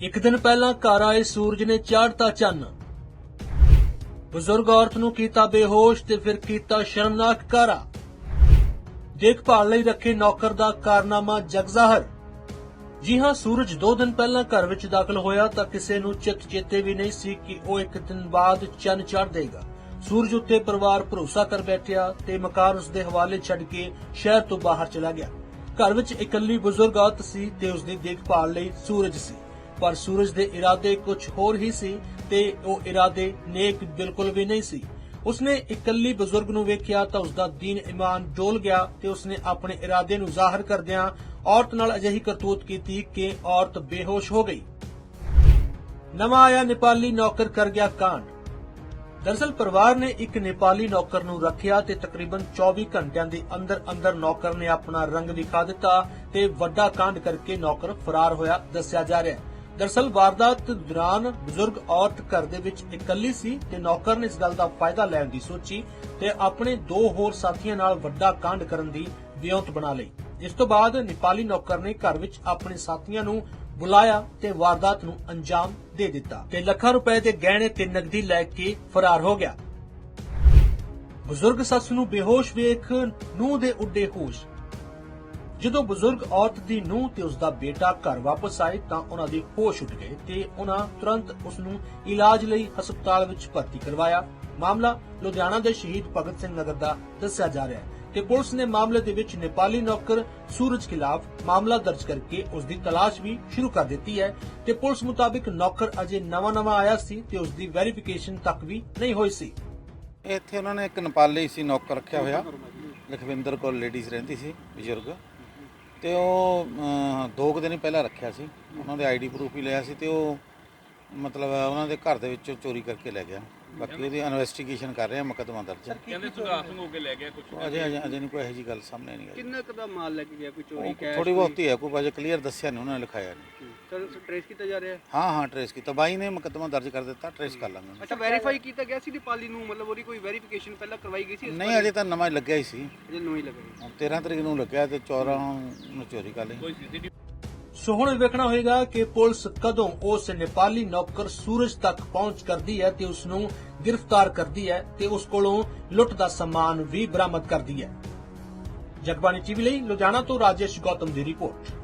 ਇੱਕ ਦਿਨ ਪਹਿਲਾਂ ਘਰ ਆਏ ਸੂਰਜ ਨੇ ਚਾੜਤਾ ਚੰਨ। ਬਜ਼ੁਰਗ ਔਰਤ ਨੂੰ ਕੀਤਾ ਬੇਹੋਸ਼ ਤੇ ਫਿਰ ਕੀਤਾ ਸ਼ਰਮਨਾਕ ਕਾਰਾ। ਦੇਖਭਾਲ ਲਈ ਰੱਖੇ ਨੌਕਰ ਦਾ ਕਾਰਨਾਮਾ ਜਗਜ਼ਾਹਰ। ਜੀ ਹਾਂ, ਸੂਰਜ 2 ਦਿਨ ਪਹਿਲਾਂ ਘਰ ਵਿੱਚ ਦਾਖਲ ਹੋਇਆ ਤਾਂ ਕਿਸੇ ਨੂੰ ਚਿਤ ਚੇਤੇ ਵੀ ਨਹੀਂ ਸੀ ਕਿ ਉਹ ਇੱਕ ਦਿਨ ਬਾਅਦ ਚੰਨ ਚੜ੍ਹ ਦੇਗਾ। ਸੂਰਜ ਉੱਤੇ ਪਰਿਵਾਰ ਭਰੋਸਾ ਕਰ ਬੈਠਿਆ ਤੇ ਮਕਾਨ ਉਸ ਦੇ ਹਵਾਲੇ ਛੱਡ ਕੇ ਸ਼ਹਿਰ ਤੋਂ ਬਾਹਰ ਚਲਾ ਗਿਆ। ਘਰ ਵਿੱਚ ਇਕੱਲੀ ਬਜ਼ੁਰਗ ਔਰਤ ਸੀ ਤੇ ਉਸ ਦੀ ਦੇਖਭਾਲ ਲਈ ਸੂਰਜ ਸੀ। ਪਰ ਸੂਰਜ ਦੇ ਇਰਾਦੇ ਕੁਝ ਹੋਰ ਹੀ ਸੀ ਤੇ ਉਹ ਇਰਾਦੇ ਨੇਕ ਬਿਲਕੁਲ ਵੀ ਨਹੀਂ ਸੀ। ਉਸਨੇ ਇਕੱਲੀ ਬਜ਼ੁਰਗ ਨੂੰ ਵੇਖਿਆ ਤਾਂ ਉਸਦਾ ਦੀਨ ਇਮਾਨ ਡੋਲ ਗਿਆ ਤੇ ਉਸਨੇ ਆਪਣੇ ਇਰਾਦੇ ਨੂੰ ਜ਼ਾਹਰ ਕਰਦਿਆਂ ਔਰਤ ਨਾਲ ਅਜਿਹੀ ਕਰਤੂਤ ਕੀਤੀ ਕਿ ਔਰਤ ਬੇਹੋਸ਼ ਹੋ ਗਈ। ਨਵਾਂ ਆਇਆ ਨੇਪਾਲੀ ਨੌਕਰ ਕਰ ਗਿਆ ਕਾਂਡ। ਦਰਅਸਲ ਪਰਿਵਾਰ ਨੇ ਇੱਕ ਨੇਪਾਲੀ ਨੌਕਰ ਨੂੰ ਰੱਖਿਆ ਤੇ ਤਕਰੀਬਨ 24 ਘੰਟਿਆਂ ਦੇ ਅੰਦਰ ਅੰਦਰ ਨੌਕਰ ਨੇ ਆਪਣਾ ਰੰਗ ਵਿਖਾ ਦਿੱਤਾ ਤੇ ਵੱਡਾ ਕਾਂਡ ਕਰਕੇ ਨੌਕਰ ਫਰਾਰ ਹੋਇਆ ਦੱਸਿਆ ਜਾ ਰਿਹਾ ਹੈ। ਦਰਅਸਲ ਵਾਰਦਾਤ ਦੌਰਾਨ ਬਜ਼ੁਰਗ ਔਰਤ ਘਰ ਦੇ ਵਿੱਚ ਇਕੱਲੀ ਸੀ ਤੇ ਨੌਕਰ ਨੇ ਇਸ ਗੱਲ ਦਾ ਫਾਇਦਾ ਲੈਣ ਦੀ ਸੋਚੀ ਤੇ ਆਪਣੇ ਦੋ ਹੋਰ ਸਾਥੀਆਂ ਨਾਲ ਵੱਡਾ ਕਾਂਡ ਕਰਨ ਦੀ ਵਿਉਂਤ ਬਣਾ ਲਈ। ਇਸ ਤੋਂ ਬਾਅਦ ਨੇਪਾਲੀ ਨੌਕਰ ਨੇ ਘਰ ਵਿੱਚ ਆਪਣੇ ਸਾਥੀਆਂ ਨੂੰ ਬੁਲਾਇਆ ਤੇ ਵਾਰਦਾਤ ਨੂੰ ਅੰਜਾਮ ਦੇ ਦਿੱਤਾ ਤੇ ਲੱਖਾਂ ਰੁਪਏ ਦੇ ਗਹਿਣੇ ਤੇ ਨਕਦੀ ਲੈ ਕੇ ਫਰਾਰ ਹੋ ਗਿਆ। ਬਜ਼ੁਰਗ ਸੱਸ ਨੂੰ ਬੇਹੋਸ਼ ਵੇਖ ਨੂੰ ਦੇ ਉੱਡੇ ਹੋਸ਼। ਜਦੋਂ ਬਜ਼ੁਰਗ ਔਰਤ ਦੀ ਨੂੰਹ ਤੇ ਉਸ ਦਾ ਬੇਟਾ ਘਰ ਵਾਪਸ ਆਏ ਤਾਂ ਉਹਨਾਂ ਦੇ ਹੋਸ਼ ਉੱਡ ਗਏ ਤੇ ਉਹਨਾਂ ਤੁਰੰਤ ਉਸ ਨੂੰ ਇਲਾਜ ਲਈ ਹਸਪਤਾਲ ਵਿੱਚ ਭਰਤੀ ਕਰਵਾਇਆ। ਮਾਮਲਾ ਲੁਧਿਆਣਾ ਦੇ ਸ਼ਹੀਦ ਭਗਤ ਸਿੰਘ ਨਗਰ ਦਾ ਦੱਸਿਆ ਜਾ ਰਿਹਾ ਹੈ ਤੇ ਪੁਲਿਸ ਨੇ ਮਾਮਲੇ ਦੇ ਵਿੱਚ ਨੇਪਾਲੀ ਨੌਕਰ ਸੂਰਜ ਖਿਲਾਫ ਮਾਮਲਾ ਦਰਜ ਕਰਕੇ ਉਸ ਦੀ ਤਲਾਸ਼ ਵੀ ਸ਼ੁਰੂ ਕਰ ਦਿੱਤੀ ਹੈ ਤੇ ਪੁਲਿਸ ਮੁਤਾਬਿਕ ਨੌਕਰ ਅਜੇ ਨਵਾਂ-ਨਵਾਂ ਆਇਆ ਸੀ ਤੇ ਉਸ ਦੀ ਵੈਰੀਫਿਕੇਸ਼ਨ ਤੱਕ ਵੀ ਨਹੀਂ ਹੋਈ ਸੀ। ਇੱਥੇ ਉਹਨਾਂ ਨੇ ਇੱਕ ਨੇਪਾਲੀ ਸੀ ਨੌਕਰ ਰੱਖਿਆ ਹੋਇਆ। ਲਖਵਿੰਦਰ ਕੌਰ ਲੇਡੀਜ਼ ਰਹਿੰਦੀ ਸੀ, ਬਜ਼ੁਰਗ। ਤੇ ਉਹ ਅਹ, ਦੋ ਕੁ ਦਿਨ ਹੀ ਪਹਿਲਾਂ ਰੱਖਿਆ ਸੀ। ਉਹਨਾਂ ਦੇ ਆਈਡੀ ਪ੍ਰੂਫ ਹੀ ਲਿਆ ਸੀ ਤੇ ਉਹ ਮਤਲਬ ਉਹਨਾਂ ਦੇ ਘਰ ਦੇ ਵਿੱਚੋਂ ਚੋਰੀ ਕਰਕੇ ਲੈ ਗਿਆ। ਬਾਕੀ ਉਹਦੀ ਇਨਵੈਸਟੀਗੇਸ਼ਨ ਕਰ ਰਹੇ ਆ ਮੁਕੱਦਮਾ ਦਰਜ ਹੈ ਕਹਿੰਦੇ ਸੁਧਾਰ ਸਿੰਘ ਹੋ ਕੇ ਲੈ ਗਿਆ ਕੁਝ ਅਜੇ ਅਜੇ ਅਜੇ ਨਹੀਂ ਕੋਈ ਇਹੋ ਜੀ ਗੱਲ ਸਾਹਮਣੇ ਨਹੀਂ ਆਈ। ਕਿੰਨਾ ਕੁ ਦਾ ਮਾਲ ਲੈ ਕੇ ਗਿਆ? ਕੋਈ ਚੋਰੀ ਕੈਸ਼ ਥੋੜੀ ਬਹੁਤੀ ਹੈ ਕੋਈ ਅਜੇ ਕਲੀਅਰ ਦੱਸਿਆ ਨਹੀਂ ਉਹਨਾਂ ਨੇ ਲਿਖਾਇਆ ਨਹੀਂ। ਸਰ ਟ੍ਰੇਸ ਕੀਤਾ ਜਾ ਰਿਹਾ? ਹੈ ਹਾਂ ਹਾਂ ਟਰੇਸ ਕੀਤਾ। ਬਾਈ ਨੇ ਮੁਕੱਦਮਾ ਦਰਜ ਕਰ ਦਿੱਤਾ ਟਰੇਸ ਕਰ ਲਾਂਗੇ ਅੱਛਾ ਵੈਰੀਫਾਈ ਕੀਤਾ ਗਿਆ ਸੀ ਦੀਪਾਲੀ ਨੂੰ? ਮਤਲਬ ਉਹਦੀ ਕੋਈ ਵੈਰੀਫਿਕੇਸ਼ਨ ਪਹਿਲਾਂ ਕਰਵਾਈ ਗਈ ਸੀ ਇਸ ਨਹੀਂ ਅਜੇ ਤਾਂ ਨਵਾਂ ਹੀ ਲੱਗਿਆ ਹੀ ਸੀ। ਅਜੇ ਨੂੰ ਹੀ ਲੱਗਾ ਹੁਣ 13 ਤਰੀਕ ਨੂੰ ਲੱਗਿਆ ਤੇ 14 ਨੂੰ ਚੋਰੀ ਕਰ ਲਈ। ਕੋਈ ਸੀਸੀਟੀਵੀ ਸੋ ਹੁਣ ਵੇਖਣਾ ਹੋਏਗਾ ਕਿ ਪੁਲਿਸ ਕਦੋਂ ਉਸ ਨੇਪਾਲੀ ਨੌਕਰ ਸੂਰਜ ਤੱਕ ਪਹੁੰਚ ਕਰਦੀ ਹੈ ਤੇ ਉਸ ਨੂੰ ਗ੍ਰਿਫਤਾਰ ਕਰਦੀ ਹੈ ਤੇ ਉਸ ਕੋਲੋਂ ਲੁੱਟ ਦਾ ਸਮਾਨ ਵੀ ਬਰਾਮਦ ਕਰਦੀ ਹੈ। ਜਗਬਾਣੀ ਟੀਵੀ ਲਈ ਲੁਧਿਆਣਾ ਤੋਂ ਰਾਜੇਸ਼ ਗੌਤਮ ਦੀ ਰਿਪੋਰਟ।